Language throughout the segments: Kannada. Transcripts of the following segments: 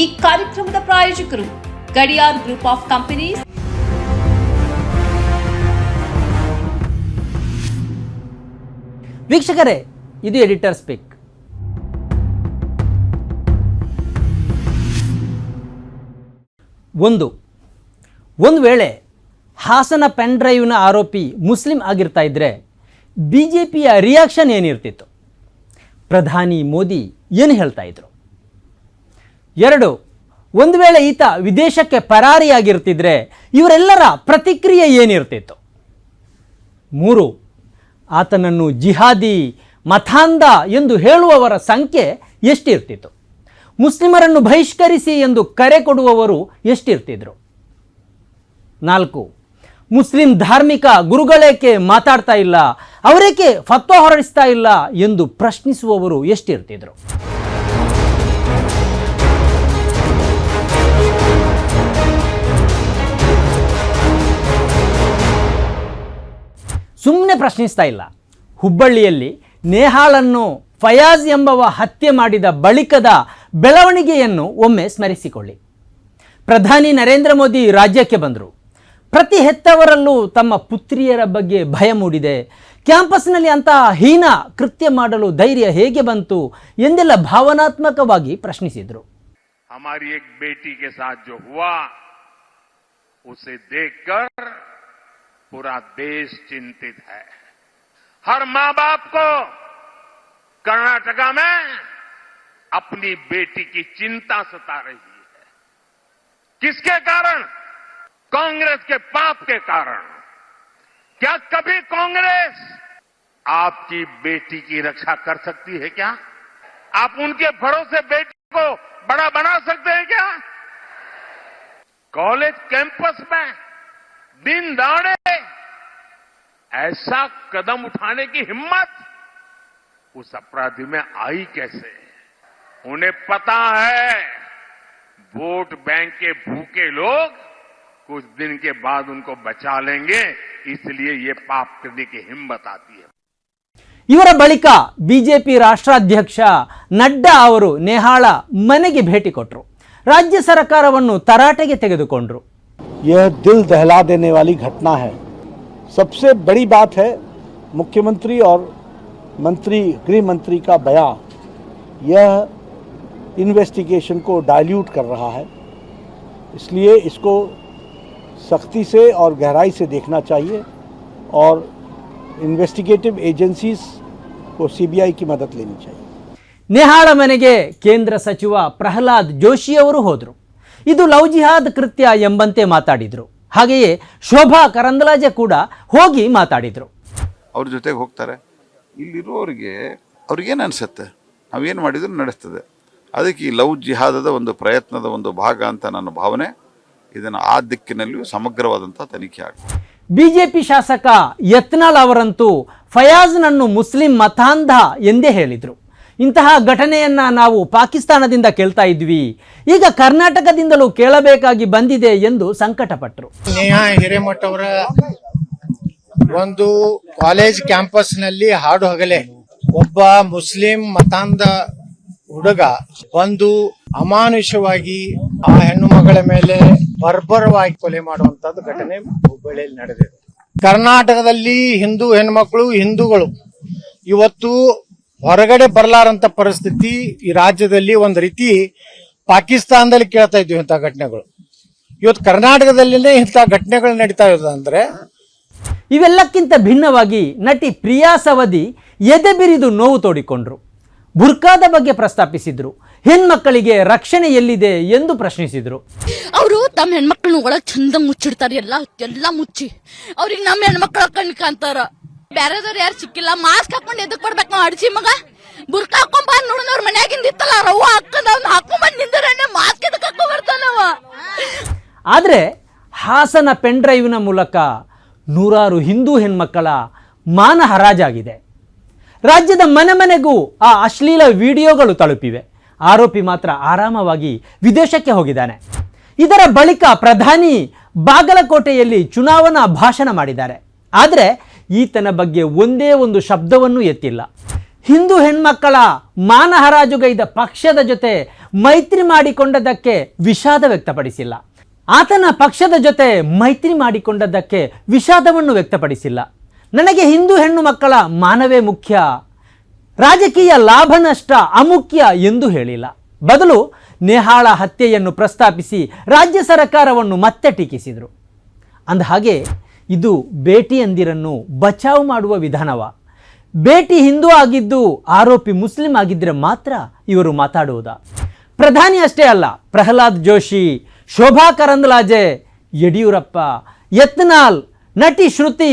ಈ ಕಾರ್ಯಕ್ರಮದ ಪ್ರಾಯೋಜಕರು ಗಡಿಯಾರ್ ಗ್ರೂಪ್ ಆಫ್ ಕಂಪನೀಸ್. ವೀಕ್ಷಕರೇ, ಇದು ಎಡಿಟರ್ ಸ್ಪೀಕ್. ಒಂದು. ಒಂದು ವೇಳೆ ಹಾಸನ ಪೆನ್ ಡ್ರೈವ್ನ ಆರೋಪಿ ಮುಸ್ಲಿಂ ಆಗಿರ್ತಾ ಇದ್ದರೆ ಬಿ ಜೆ ಪಿಯ ರಿಯಾಕ್ಷನ್ ಏನಿರ್ತಿತ್ತು? ಪ್ರಧಾನಿ ಮೋದಿ ಏನು ಹೇಳ್ತಾ ಇದ್ರು? ಎರಡು, ಒಂದು ವೇಳೆ ಈತ ವಿದೇಶಕ್ಕೆ ಪರಾರಿಯಾಗಿರ್ತಿದ್ರೆ ಇವರೆಲ್ಲರ ಪ್ರತಿಕ್ರಿಯೆ ಏನಿರ್ತಿತ್ತು? ಮೂರು, ಆತನನ್ನು ಜಿಹಾದಿ ಮಥಾಂಧ ಎಂದು ಹೇಳುವವರ ಸಂಖ್ಯೆ ಎಷ್ಟಿರ್ತಿತ್ತು? ಮುಸ್ಲಿಮರನ್ನು ಬಹಿಷ್ಕರಿಸಿ ಎಂದು ಕರೆ ಕೊಡುವವರು ಎಷ್ಟಿರ್ತಿದ್ರು? ನಾಲ್ಕು, ಮುಸ್ಲಿಂ ಧಾರ್ಮಿಕ ಗುರುಗಳೇಕೆ ಮಾತಾಡ್ತಾ ಇಲ್ಲ, ಅವರೇಕೆ ಫತ್ವ ಹೊರಡಿಸ್ತಾ ಇಲ್ಲ ಎಂದು ಪ್ರಶ್ನಿಸುವವರು ಎಷ್ಟಿರ್ತಿದ್ರು? ಸುಮ್ಮನೆ ಪ್ರಶ್ನಿಸ್ತಾ ಇಲ್ಲ. ಹುಬ್ಬಳ್ಳಿಯಲ್ಲಿ ನೇಹಾಳನ್ನು ಫಯಾಜ್ ಎಂಬವ ಹತ್ಯೆ ಮಾಡಿದ ಬಳಿಕದ ಬೆಳವಣಿಗೆಯನ್ನು ಒಮ್ಮೆ ಸ್ಮರಿಸಿಕೊಳ್ಳಿ. ಪ್ರಧಾನಿ ನರೇಂದ್ರ ಮೋದಿ ರಾಜ್ಯಕ್ಕೆ ಬಂದರು. ಪ್ರತಿ ಹೆತ್ತವರಲ್ಲೂ ತಮ್ಮ ಪುತ್ರಿಯರ ಬಗ್ಗೆ ಭಯ ಮೂಡಿದೆ. ಕ್ಯಾಂಪಸ್ನಲ್ಲಿ ಅಂತಹ ಹೀನ ಕೃತ್ಯ ಮಾಡಲು ಧೈರ್ಯ ಹೇಗೆ ಬಂತು ಎಂದೆಲ್ಲ ಭಾವನಾತ್ಮಕವಾಗಿ ಪ್ರಶ್ನಿಸಿದರು. ಹಮಾರಿ ಏಕ್ ಬೇಟಿ ಹುವಾ, ಉಸೆ ದೇಖ್ पूरा देश चिंतित है। हर माँ बाप को कर्नाटका में अपनी बेटी की चिंता सता रही है। किसके कारण? कांग्रेस के पाप के कारण। क्या कभी कांग्रेस आपकी बेटी की रक्षा कर सकती है क्या? आप उनके भरोसे बेटी को बड़ा बना सकते हैं क्या? कॉलेज कैंपस में दिन दाड़े ऐसा कदम उठाने की हिम्मत उस अपराधी में आई कैसे उन्हें पता है वोट बैंक के भूखे लोग कुछ दिन के बाद उनको बचा लेंगे इसलिए ये पाप करने की हिम्मत आती है ಇವರ ಬಳಿಕ ಬಿಜೆಪಿ ರಾಷ್ಟ್ರಾಧ್ಯಕ್ಷ ನಡ್ಡಾ ಅವರು ನೇಹಾಳ ಮನೆಗೆ ಭೇಟಿ ಕೊಟ್ಟರು ರಾಜ್ಯ ಸರ್ಕಾರವನ್ನು ತರಾಟೆಗೆ ತೆಗೆದುಕೊಂಡ್ರು यह दिल दहला देने वाली घटना है सबसे बड़ी बात है मुख्यमंत्री और मंत्री गृह मंत्री का बयान यह इन्वेस्टिगेशन को डाइल्यूट कर रहा है इसलिए इसको सख्ती से और गहराई से देखना चाहिए और इन्वेस्टिगेटिव एजेंसीज को सीबीआई की मदद लेनी चाहिए ನೇಹಾಳ ಮನೆಗೆ ಕೇಂದ್ರ ಸಚಿವ ಪ್ರಹ್ಲಾದ್ ಜೋಶಿ ಅವರು ಹೋದರು ಇದು ಲವ್ ಜಿಹಾದ್ ಕೃತ್ಯ ಎಂಬಂತೆ ಮಾತಾಡಿದರು ಹಾಗೆಯೇ ಶೋಭಾ ಕರಂದ್ಲಾಜೆ ಕೂಡ ಹೋಗಿ ಮಾತಾಡಿದರು. ಅವ್ರ ಜೊತೆಗೆ ಹೋಗ್ತಾರೆ. ಇಲ್ಲಿರುವವರಿಗೆ ಅವ್ರಿಗೇನು ಅನಿಸುತ್ತೆ? ನಾವೇನು ಮಾಡಿದ್ರು ನಡೆಸ್ತದೆ. ಅದಕ್ಕೆ ಈ ಲವ್ ಜಿಹಾದದ ಒಂದು ಪ್ರಯತ್ನದ ಒಂದು ಭಾಗ ಅಂತ ನನ್ನ ಭಾವನೆ. ಇದನ್ನು ಆ ದಿಕ್ಕಿನಲ್ಲಿಯೂ ಸಮಗ್ರವಾದಂಥ ತನಿಖೆ ಆಗ್ತದೆ ಪಿ ಶಾಸಕ ಯತ್ನಾಲ್ ಅವರಂತೂ ಫಯಾಜ್ನನ್ನು ಮುಸ್ಲಿಂ ಮತಾಂಧ ಎಂದೇ ಹೇಳಿದರು. ಇಂತಹ ಘಟನೆಯನ್ನ ನಾವು ಪಾಕಿಸ್ತಾನದಿಂದ ಕೇಳ್ತಾ ಇದ್ವಿ. ಈಗ ಕರ್ನಾಟಕದಿಂದಲೂ ಕೇಳಬೇಕಾಗಿ ಬಂದಿದೆ ಎಂದು ಸಂಕಟಪಟ್ಟರು. ನೇಹಾ ಹಿರೇಮಠ ಅವರ ಒಂದು ಕಾಲೇಜ್ ಕ್ಯಾಂಪಸ್ನಲ್ಲಿ ಹಾಡು ಹಗಲೆ. ಒಬ್ಬ ಮುಸ್ಲಿಂ ಮತಾಂಧ ಹುಡುಗ ಬಂದು ಅಮಾನುಷವಾಗಿ ಆ ಹೆಣ್ಣು ಮಗಳ ಮೇಲೆ ಬರ್ಬರವಾಗಿ ಕೊಲೆ ಮಾಡುವಂತದ್ದು ಘಟನೆ ಹುಬ್ಬಳ್ಳಿಯಲ್ಲಿ ನಡೆದಿದೆ. ಕರ್ನಾಟಕದಲ್ಲಿ ಹಿಂದೂ ಹೆಣ್ಮಕ್ಳು ಹಿಂದೂಗಳು ಇವತ್ತು ಹೊರಗಡೆ ಬರಲಾರಂತ ಪರಿಸ್ಥಿತಿ ಈ ರಾಜ್ಯದಲ್ಲಿ ಒಂದು ರೀತಿ ಪಾಕಿಸ್ತಾನದಲ್ಲಿ ಕೇಳ್ತಾ ಇದ್ವಿ ಇಂಥ ಘಟನೆಗಳು. ಇವತ್ತು ಕರ್ನಾಟಕದಲ್ಲಿನೇ ಇಂಥ ಘಟನೆಗಳು ನಡೀತಾ ಇರೋದಂದ್ರೆ ಇವೆಲ್ಲಕ್ಕಿಂತ ಭಿನ್ನವಾಗಿ ನಟಿ ಪ್ರಿಯಾ ಸವದಿ ಎದೆ ಬಿರಿದು ನೋವು ತೋಡಿಕೊಂಡ್ರು. ಬುರ್ಕಾದ ಬಗ್ಗೆ ಪ್ರಸ್ತಾಪಿಸಿದ್ರು. ಹೆಣ್ಮಕ್ಕಳಿಗೆ ರಕ್ಷಣೆ ಎಲ್ಲಿದೆ ಎಂದು ಪ್ರಶ್ನಿಸಿದರು. ಅವರು ತಮ್ಮ ಹೆಣ್ಮಕ್ಳನ್ನ ಒಳಗೆ ಚಂದ ಮುಚ್ಚಿಡ್ತಾರೆ ಎಲ್ಲ ಎಲ್ಲ ಮುಚ್ಚಿ. ಅವ್ರಿಗೆ ನಮ್ಮ ಹೆಣ್ಮಕ್ಳ ಕಣ್ ಕಾಂತಾರ ಬ್ಯಾರೆದವ್ರು ಯಾರು ಸಿಕ್ಕಿಲ್ಲ ಮಾಸ್ಕ್ ಹಾಕೊಂಡು ಎದಕ್ ಬರ್ಬೇಕು ನಾವು ಅಡ್ಸಿ ಮಗ? ಬುರ್ಕ ಹಾಕೊಂಡ್ ಬಂದ್ ನೋಡೋಣ ಅವ್ರ ಮನ್ಯಾಗಿಂದ ಇತ್ತಲ್ಲ, ರವ್ವ ಹಾಕೊಂಡ್ ಅವ್ನ ಹಾಕೊಂಡ್ ಬಂದ್ ನಿಂದ್ರೆ ಮಾಸ್ಕ್ ಎದಕ್ ಹಾಕೊಂಡ್ ಬರ್ತಾನವ ಆದರೆ ಹಾಸನ ಪೆನ್ ಡ್ರೈವ್ನ ಮೂಲಕ ನೂರಾರು ಹಿಂದೂ ಹೆಣ್ಮಕ್ಕಳ ಮಾನ ಹರಾಜಾಗಿದೆ. ರಾಜ್ಯದ ಮನೆ ಮನೆಗೂ ಆ ಅಶ್ಲೀಲ ವಿಡಿಯೋಗಳು ತಲುಪಿವೆ. ಆರೋಪಿ ಮಾತ್ರ ಆರಾಮವಾಗಿ ವಿದೇಶಕ್ಕೆ ಹೋಗಿದ್ದಾನೆ. ಇದರ ಬಳಿಕ ಪ್ರಧಾನಿ ಬಾಗಲಕೋಟೆಯಲ್ಲಿ ಚುನಾವಣಾ ಭಾಷಣ ಮಾಡಿದ್ದಾರೆ. ಆದರೆ ಈತನ ಬಗ್ಗೆ ಒಂದೇ ಒಂದು ಶಬ್ದವನ್ನು ಎತ್ತಿಲ್ಲ. ಹಿಂದೂ ಹೆಣ್ಮಕ್ಕಳ ಮಾನಹರಾಜುಗೈದ ಪಕ್ಷದ ಜೊತೆ ಮೈತ್ರಿ ಮಾಡಿಕೊಂಡದಕ್ಕೆ ವಿಷಾದ ವ್ಯಕ್ತಪಡಿಸಿಲ್ಲ. ಆತನ ಪಕ್ಷದ ಜೊತೆ ಮೈತ್ರಿ ಮಾಡಿಕೊಂಡದ್ದಕ್ಕೆ ವಿಷಾದವನ್ನು ವ್ಯಕ್ತಪಡಿಸಿಲ್ಲ. ನನಗೆ ಹಿಂದೂ ಹೆಣ್ಣು ಮಕ್ಕಳ ಮಾನವೇ ಮುಖ್ಯ, ರಾಜಕೀಯ ಲಾಭ ನಷ್ಟ ಅಮುಖ್ಯ ಎಂದು ಹೇಳಿಲ್ಲ. ಬದಲು ನೇಹಾಳ ಹತ್ಯೆಯನ್ನು ಪ್ರಸ್ತಾಪಿಸಿ ರಾಜ್ಯ ಸರ್ಕಾರವನ್ನು ಮತ್ತೆ ಟೀಕಿಸಿದರು. ಅಂದಹಾಗೆ ಇದು ಭೇಟಿಯಂದಿರನ್ನು ಬಚಾವ್ ಮಾಡುವ ವಿಧಾನವ. ಭೇಟಿ ಹಿಂದೂ ಆಗಿದ್ದು ಆರೋಪಿ ಮುಸ್ಲಿಂ ಆಗಿದ್ದರೆ ಮಾತ್ರ ಇವರು ಮಾತಾಡುವುದ. ಪ್ರಧಾನಿ ಅಷ್ಟೇ ಅಲ್ಲ, ಪ್ರಹ್ಲಾದ್ ಜೋಶಿ, ಶೋಭಾ ಕರಂದ್ಲಾಜೆ, ಯಡಿಯೂರಪ್ಪ, ಯತ್ನಾಲ್, ನಟಿ ಶ್ರುತಿ,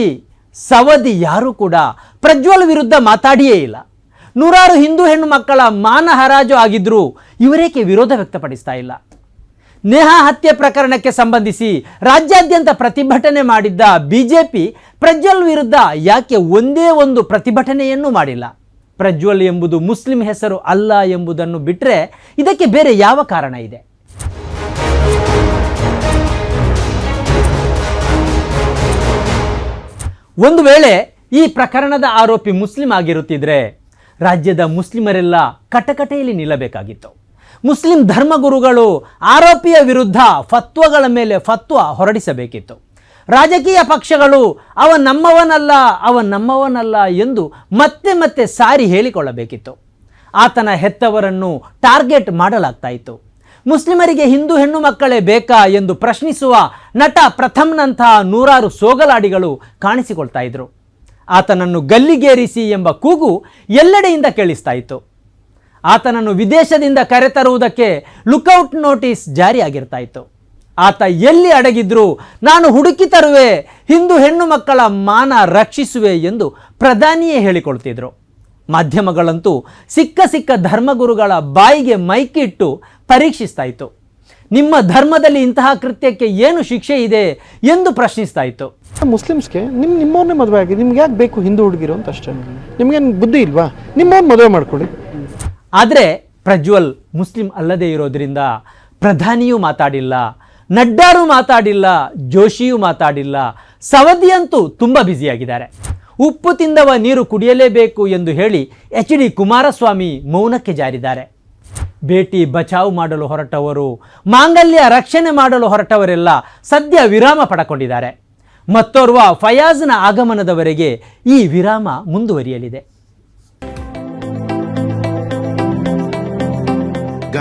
ಸವದಿ ಯಾರೂ ಕೂಡ ಪ್ರಜ್ವಲ್ ವಿರುದ್ಧ ಮಾತಾಡಿಯೇ ಇಲ್ಲ. ನೂರಾರು ಹಿಂದೂ ಹೆಣ್ಣು ಮಕ್ಕಳ ಮಾನ ಹರಾಜು ಆಗಿದ್ರೂ ಇವರೇಕೆ ವಿರೋಧ ವ್ಯಕ್ತಪಡಿಸ್ತಾ ಇಲ್ಲ. ನೇಹಾ ಹತ್ಯೆ ಪ್ರಕರಣಕ್ಕೆ ಸಂಬಂಧಿಸಿ ರಾಜ್ಯಾದ್ಯಂತ ಪ್ರತಿಭಟನೆ ಮಾಡಿದ್ದ ಬಿಜೆಪಿ ಪ್ರಜ್ವಲ್ ವಿರುದ್ಧ ಯಾಕೆ ಒಂದೇ ಒಂದು ಪ್ರತಿಭಟನೆಯನ್ನೂ ಮಾಡಿಲ್ಲ. ಪ್ರಜ್ವಲ್ ಎಂಬುದು ಮುಸ್ಲಿಂ ಹೆಸರು ಅಲ್ಲ ಎಂಬುದನ್ನು ಬಿಟ್ಟರೆ ಇದಕ್ಕೆ ಬೇರೆ ಯಾವ ಕಾರಣ ಇದೆ? ಒಂದು ವೇಳೆ ಈ ಪ್ರಕರಣದ ಆರೋಪಿ ಮುಸ್ಲಿಂ ಆಗಿರುತ್ತಿದ್ರೆ ರಾಜ್ಯದ ಮುಸ್ಲಿಮರೆಲ್ಲ ಕಟಕಟೆಯಲ್ಲಿ ನಿಲ್ಲಬೇಕಾಗಿತ್ತು. ಮುಸ್ಲಿಂ ಧರ್ಮಗುರುಗಳು ಆರೋಪಿಯ ವಿರುದ್ಧ ಫತ್ವಗಳ ಮೇಲೆ ಫತ್ವ ಹೊರಡಿಸಬೇಕಿತ್ತು. ರಾಜಕೀಯ ಪಕ್ಷಗಳು ಅವ ನಮ್ಮವನಲ್ಲ ಅವ ನಮ್ಮವನಲ್ಲ ಎಂದು ಮತ್ತೆ ಮತ್ತೆ ಸಾರಿ ಹೇಳಿಕೊಳ್ಳಬೇಕಿತ್ತು. ಆತನ ಹೆತ್ತವರನ್ನು ಟಾರ್ಗೆಟ್ ಮಾಡಲಾಗ್ತಾ ಇತ್ತು ಮುಸ್ಲಿಮರಿಗೆ ಹಿಂದೂ ಹೆಣ್ಣು ಮಕ್ಕಳೇ ಬೇಕಾ ಎಂದು ಪ್ರಶ್ನಿಸುವ ನಟ ಪ್ರಥಮ್ನಂತಹ ನೂರಾರು ಸೋಗಲಾಡಿಗಳು ಕಾಣಿಸಿಕೊಳ್ತಾ ಇದ್ರು ಆತನನ್ನು ಗಲ್ಲಿಗೇರಿಸಿ ಎಂಬ ಕೂಗು ಎಲ್ಲೆಡೆಯಿಂದ ಕೇಳಿಸ್ತಾ ಇತ್ತು ಆತನನ್ನು ವಿದೇಶದಿಂದ ಕರೆತರುವುದಕ್ಕೆ ಲುಕೌಟ್ ನೋಟಿಸ್ ಜಾರಿಯಾಗಿರ್ತಾ ಇತ್ತು ಆತ ಎಲ್ಲಿ ಅಡಗಿದ್ರು, ನಾನು ಹುಡುಕಿ ತರುವೆ, ಹಿಂದೂ ಹೆಣ್ಣು ಮಕ್ಕಳ ಮಾನ ರಕ್ಷಿಸುವೆ ಎಂದು ಪ್ರಧಾನಿಯೇ ಹೇಳಿಕೊಳ್ತಿದ್ರು. ಮಾಧ್ಯಮಗಳಂತೂ ಸಿಕ್ಕ ಸಿಕ್ಕ ಧರ್ಮಗುರುಗಳ ಬಾಯಿಗೆ ಮೈಕಿಟ್ಟು ಪರೀಕ್ಷಿಸ್ತಾ ಇತ್ತು ನಿಮ್ಮ ಧರ್ಮದಲ್ಲಿ ಇಂತಹ ಕೃತ್ಯಕ್ಕೆ ಏನು ಶಿಕ್ಷೆ ಇದೆ ಎಂದು ಪ್ರಶ್ನಿಸ್ತಾ ಇತ್ತು ಮುಸ್ಲಿಮ್ಸ್ಗೆ ನಿಮ್ಮ ನಿಮ್ಮವ್ರನ್ನೇ ಮದುವೆ ಆಗಿ ನಿಮ್ಗೆ ಯಾಕೆ ಬೇಕು ಹಿಂದೂ ಹುಡುಗಿರು ಅಂತ ಅಷ್ಟೇ. ನಿಮ್ಗೇನು ಬುದ್ಧಿ ಇಲ್ವಾ? ನಿಮ್ಮವ್ರನ್ನ ಮದುವೆ ಮಾಡ್ಕೊಳ್ಳಿ. ಆದರೆ ಪ್ರಜ್ವಲ್ ಮುಸ್ಲಿಂ ಅಲ್ಲದೇ ಇರೋದರಿಂದ ಪ್ರಧಾನಿಯೂ ಮಾತಾಡಿಲ್ಲ, ನಡ್ಡಾರು ಮಾತಾಡಿಲ್ಲ, ಜೋಶಿಯೂ ಮಾತಾಡಿಲ್ಲ ಸವದಿಯಂತೂ ತುಂಬ ಬ್ಯುಸಿಯಾಗಿದ್ದಾರೆ. ಉಪ್ಪು ತಿಂದವ ನೀರು ಕುಡಿಯಲೇಬೇಕು ಎಂದು ಹೇಳಿ ಎಚ್ ಡಿ ಕುಮಾರಸ್ವಾಮಿ ಮೌನಕ್ಕೆ ಜಾರಿದ್ದಾರೆ. ಭೇಟಿ ಬಚಾವ್ ಮಾಡಲು ಹೊರಟವರು, ಮಾಂಗಲ್ಯ ರಕ್ಷಣೆ ಮಾಡಲು ಹೊರಟವರೆಲ್ಲ ಸದ್ಯ ವಿರಾಮ ಪಡಕೊಂಡಿದ್ದಾರೆ. ಮತ್ತೋರ್ವ ಫಯಾಜ್ನ ಆಗಮನದವರೆಗೆ ಈ ವಿರಾಮ ಮುಂದುವರಿಯಲಿದೆ.